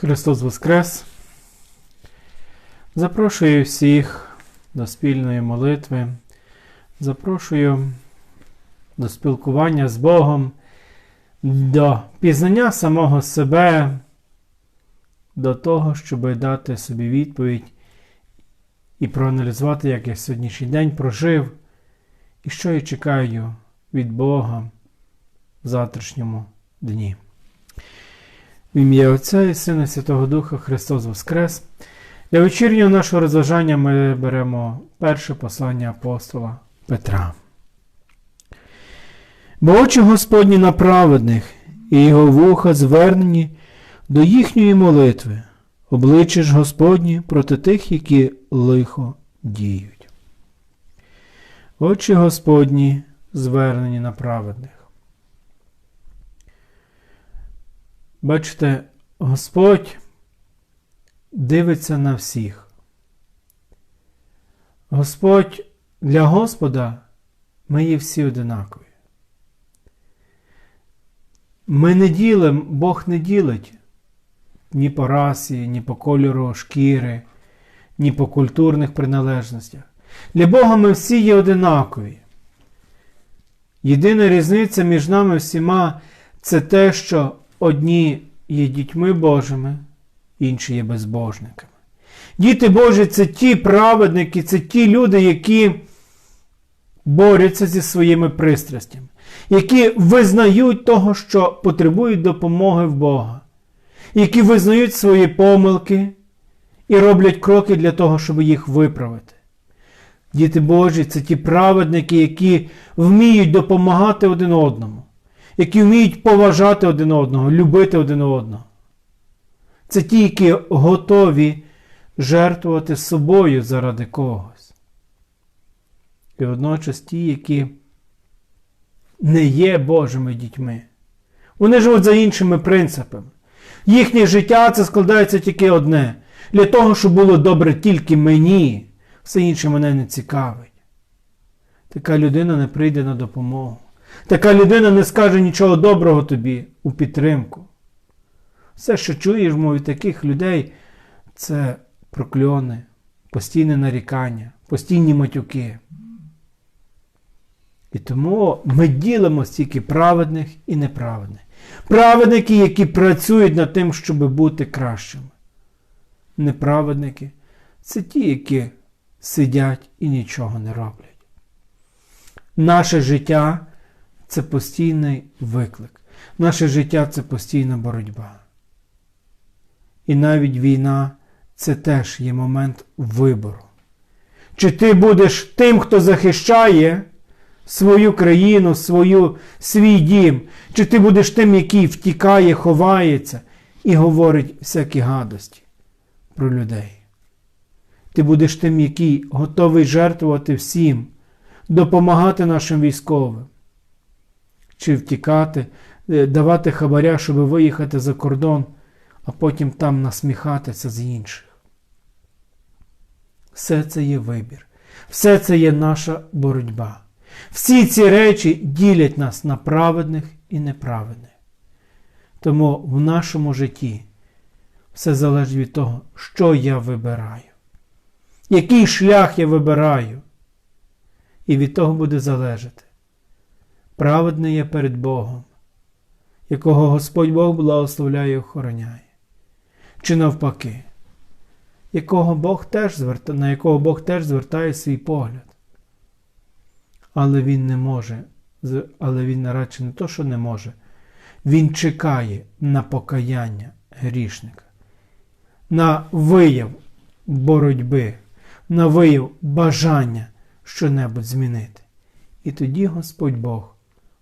Христос Воскрес! Запрошую всіх до спільної молитви. Запрошую до спілкування з Богом, до пізнання самого себе, до того, щоб дати собі відповідь і проаналізувати, як я сьогоднішній день прожив, і що я чекаю від Бога в завтрашньому дні. В ім'я Отця і Сина Святого Духа Христос Воскрес. Для вечірнього нашого розважання ми беремо перше послання апостола Петра. Бо очі Господні на праведних, і його вуха звернені до їхньої молитви, обличчя ж Господні проти тих, які лихо діють. Очі Господні звернені на праведних. Бачите, Господь дивиться на всіх. Господь для Господа ми є всі одинакові. Ми не ділимо, Бог не ділить ні по расі, ні по кольору шкіри, ні по культурних приналежностях. Для Бога ми всі є одинакові. Єдина різниця між нами всіма це те, що одні є дітьми Божими, інші є безбожниками. Діти Божі це ті праведники, це ті люди, які борються зі своїми пристрастями, які визнають того, що потребують допомоги в Бога, які визнають свої помилки і роблять кроки для того, щоб їх виправити. Діти Божі це ті праведники, які вміють допомагати один одному, які вміють поважати один одного, любити один одного. Це ті, які готові жертвувати собою заради когось. І водночас ті, які не є Божими дітьми. Вони живуть за іншими принципами. Їхнє життя це складається тільки одне. Для того, щоб було добре тільки мені, все інше мене не цікавить. Така людина не прийде на допомогу. Така людина не скаже нічого доброго тобі у підтримку. Все, що чуєш від таких людей, це прокльони, постійне нарікання, постійні матюки. І тому ми ділимо стільки праведних і неправедних. Праведники, які працюють над тим, щоб бути кращими. Неправедники це ті, які сидять і нічого не роблять. Наше життя це постійний виклик. Наше життя це постійна боротьба. І навіть війна це теж є момент вибору. Чи ти будеш тим, хто захищає свою країну, свою, свій дім, чи ти будеш тим, який втікає, ховається і говорить всякі гадості про людей. Ти будеш тим, який готовий жертвувати всім, допомагати нашим військовим, чи втікати, давати хабаря, щоб виїхати за кордон, а потім там насміхатися з інших. Все це є вибір, все це є наша боротьба. Всі ці речі ділять нас на праведних і неправедних. Тому в нашому житті все залежить від того, що я вибираю, який шлях я вибираю. І від того буде залежати. Праведний я перед Богом, якого Господь Бог благословляє і охороняє. Чи навпаки, якого Бог теж зверта, на якого Бог теж звертає свій погляд. Але він не може, але він радше не то, що не може, він чекає на покаяння грішника, на вияв боротьби, на вияв бажання що-небудь змінити. І тоді Господь Бог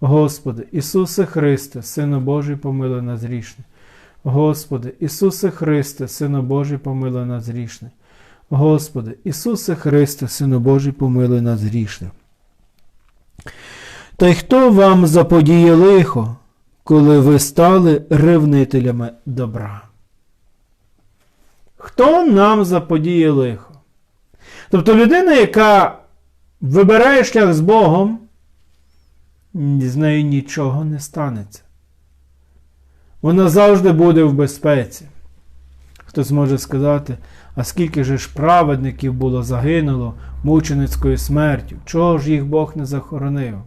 Господи, Ісусе Христе, Сину Божий, помилуй нас грішне. Господи, Ісусе Христе, Сину Божий, помилуй нас грішне. Господи, Ісусе Христе, Сину Божий, помилуй нас грішне. Та й хто вам заподіє лихо, коли ви стали ревнителями добра? Хто нам заподіє лихо? Тобто людина, яка вибирає шлях з Богом, з нею нічого не станеться. Вона завжди буде в безпеці. Хтось може сказати, а скільки же ж праведників було загинуло мученицькою смертю? Чого ж їх Бог не захоронив?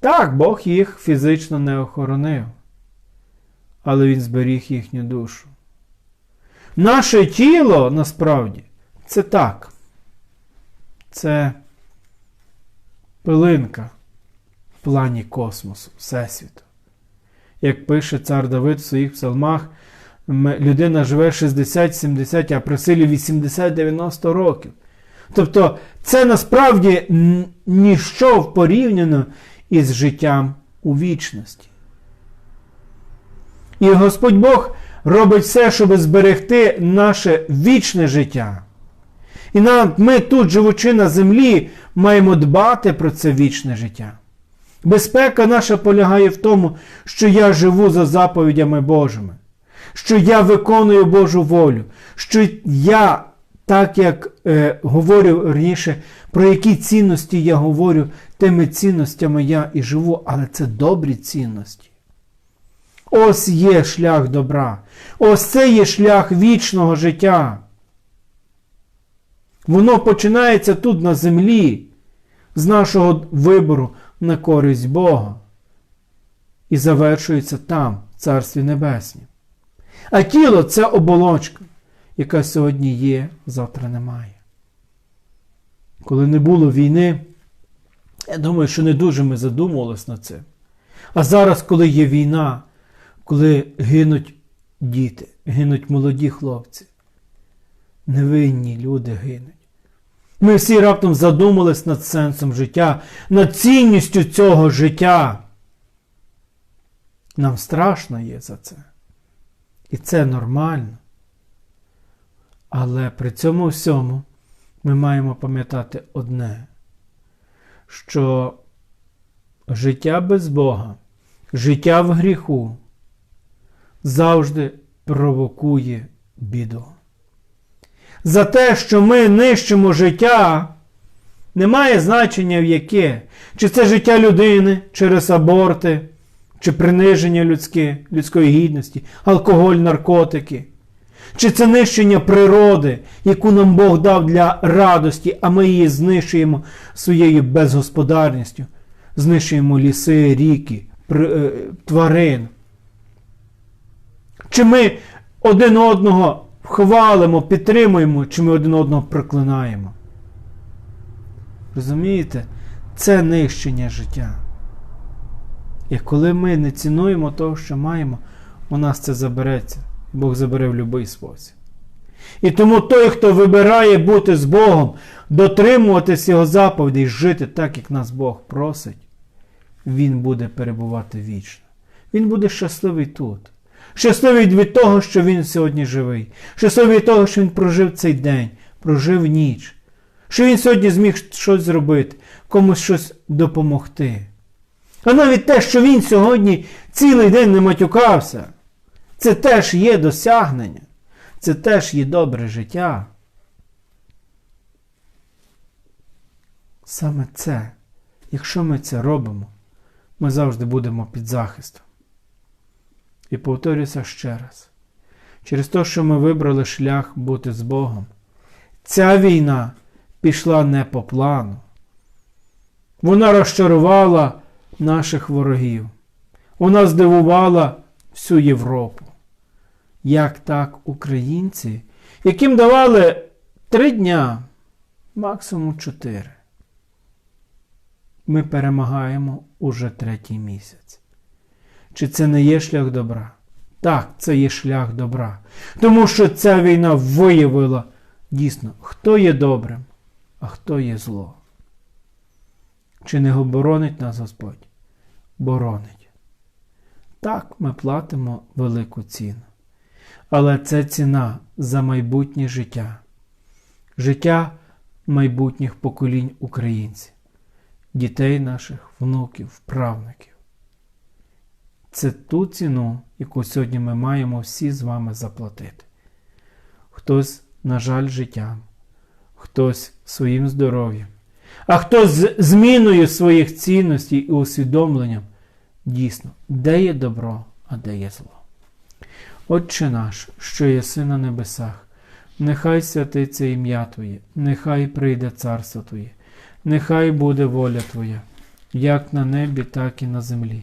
Так, Бог їх фізично не охоронив, але Він зберіг їхню душу. Наше тіло насправді це так. Це пилинка в плані космосу, Всесвіту. Як пише цар Давид в своїх псалмах, людина живе 60-70, а при силі 80-90 років. Тобто це насправді ніщо порівняно із життям у вічності. І Господь Бог робить все, щоб зберегти наше вічне життя. І ми тут, живучи на землі, маємо дбати про це вічне життя. Безпека наша полягає в тому, що я живу за заповідями Божими, що я виконую Божу волю, що я, так як е, говорю раніше, про які цінності я говорю, тими цінностями я і живу, але це добрі цінності. Ось є шлях добра. Ось це є шлях вічного життя. Воно починається тут на землі, з нашого вибору на користь Бога. І завершується там, в Царстві Небеснім. А тіло це оболочка, яка сьогодні є, завтра немає. Коли не було війни, я думаю, що не дуже ми задумувалися над цим. А зараз, коли є війна, коли гинуть діти, гинуть молоді хлопці, невинні люди гинуть. Ми всі раптом задумались над сенсом життя, над цінністю цього життя. Нам страшно є за це. І це нормально. Але при цьому всьому ми маємо пам'ятати одне, що життя без Бога, життя в гріху завжди провокує біду за те, що ми нищимо життя, немає значення в яке. Чи це життя людини через аборти, чи приниження людське, людської гідності, алкоголь, наркотики. Чи це нищення природи, яку нам Бог дав для радості, а ми її знищуємо своєю безгосподарністю, знищуємо ліси, ріки, е, тварин. Чи ми один одного хвалимо, підтримуємо, чи ми один одного проклинаємо. Розумієте? Це нищення життя. І коли ми не цінуємо того, що маємо, у нас це забереться. Бог забере в будь-який спосіб. І тому той, хто вибирає бути з Богом, дотримуватись Його заповідей, жити так, як нас Бог просить, він буде перебувати вічно. Він буде щасливий тут. Щасливий від того, що він сьогодні живий. Щасливий від того, що він прожив цей день, прожив ніч. Що він сьогодні зміг щось зробити, комусь щось допомогти. А навіть те, що він сьогодні цілий день не матюкався, це теж є досягнення, це теж є добре життя. Саме це, якщо ми це робимо, ми завжди будемо під захистом. І повторюся ще раз. Через те, що ми вибрали шлях бути з Богом, ця війна пішла не по плану. Вона розчарувала наших ворогів. Вона здивувала всю Європу. Як так українці, яким давали три дня, максимум чотири. Ми перемагаємо уже третій місяць. Чи це не є шлях добра? Так, це є шлях добра. Тому що ця війна виявила дійсно, хто є добрим, а хто є зло. Чи не боронить нас Господь? Боронить. Так, ми платимо велику ціну. Але це ціна за майбутнє життя, життя майбутніх поколінь українців, дітей наших, внуків, правників. Це ту ціну, яку сьогодні ми маємо всі з вами заплатити. Хтось, на жаль, життям, хтось своїм здоров'ям, а хтось з зміною своїх цінностей і усвідомленням дійсно, де є добро, а де є зло. Отче наш, що єси на небесах, нехай святиться ім'я Твоє, нехай прийде царство Твоє, нехай буде воля Твоя, як на небі, так і на землі.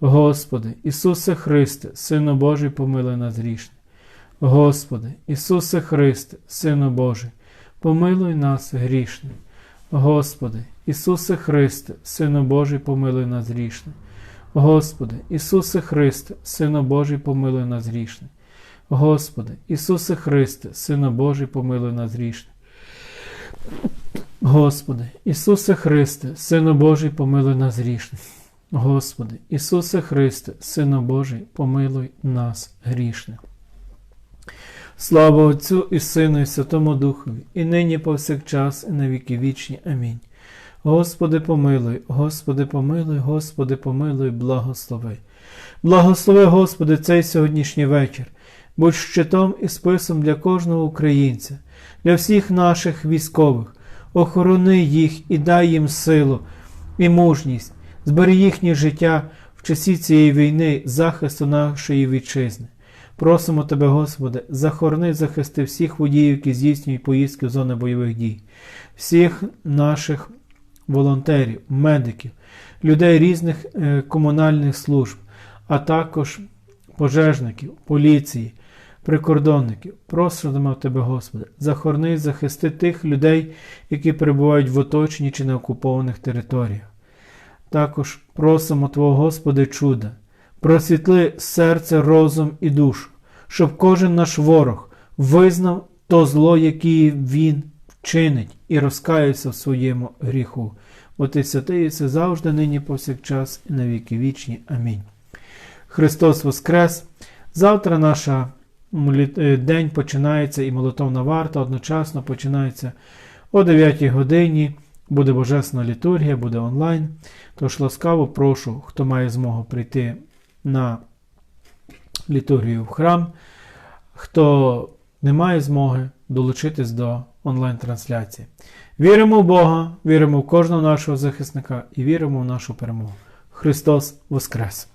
Господи, Ісусе Христе, Сину Божий, помилуй нас грішний. Господи, Ісусе Христе, Сину Божий, помилуй нас грішний. Господи, Ісусе Христе, Сину Божий, помилуй нас грішний. Господи, Ісусе Христе, Сину Божий, помилуй нас грішний. Господи, Ісусе Христе, Сину Божий, помилуй нас грішний. Господи, Ісусе Христе, Сину Божий, помилуй нас грішний. Господи, Ісусе Христе, Сину Божий, помилуй нас грішних. Слава Отцю і Сину, і Святому Духові, і нині повсякчас, і на віки вічні. Амінь. Господи, помилуй, Господи, помилуй, Господи, помилуй, благослови. Благослови, Господи, цей сьогоднішній вечір. Будь щитом і списом для кожного українця, для всіх наших військових, охорони їх і дай їм силу і мужність, збери їхнє життя в часі цієї війни, захисту нашої вітчизни. Просимо Тебе, Господи, захорони, захисти всіх водіїв, які здійснюють поїздки в зони бойових дій, всіх наших волонтерів, медиків, людей різних е, комунальних служб, а також пожежників, поліції, прикордонників. Просимо Тебе, Господи, захорони захисти тих людей, які перебувають в оточенні чи на окупованих територіях. Також просимо Твого Господи чуда, просвітли серце, розум і душу, щоб кожен наш ворог визнав то зло, яке він чинить, і розкаявся в своєму гріху. Бо ти святий, це завжди, нині, повсякчас, і на віки вічні. Амінь. Христос Воскрес! Завтра наш день починається і молитовна варта одночасно починається о 9 годині. Буде божесна літургія, буде онлайн. Тож ласкаво прошу, хто має змогу прийти на літургію в храм, хто не має змоги долучитись до онлайн-трансляції. Віримо в Бога, віримо в кожного нашого захисника і віримо в нашу перемогу. Христос Воскрес!